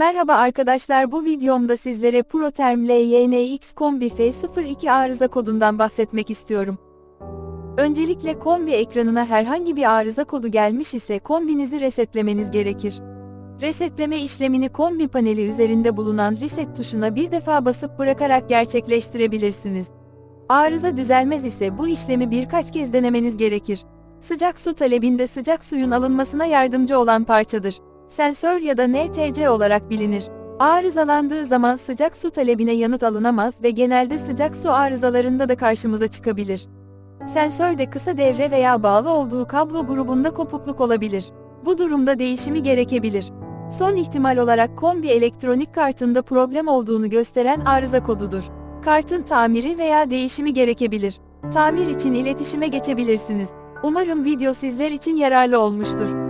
Merhaba arkadaşlar bu videomda sizlere ProTerm LYNX Kombi F02 arıza kodundan bahsetmek istiyorum. Öncelikle kombi ekranına herhangi bir arıza kodu gelmiş ise kombinizi resetlemeniz gerekir. Resetleme işlemini kombi paneli üzerinde bulunan reset tuşuna bir defa basıp bırakarak gerçekleştirebilirsiniz. Arıza düzelmez ise bu işlemi birkaç kez denemeniz gerekir. Sıcak su talebinde sıcak suyun alınmasına yardımcı olan parçadır. Sensör ya da NTC olarak bilinir. Arızalandığı zaman sıcak su talebine yanıt alınamaz ve genelde sıcak su arızalarında da karşımıza çıkabilir. Sensörde kısa devre veya bağlı olduğu kablo grubunda kopukluk olabilir. Bu durumda değişimi gerekebilir. Son ihtimal olarak kombi elektronik kartında problem olduğunu gösteren arıza kodudur. Kartın tamiri veya değişimi gerekebilir. Tamir için iletişime geçebilirsiniz. Umarım video sizler için yararlı olmuştur.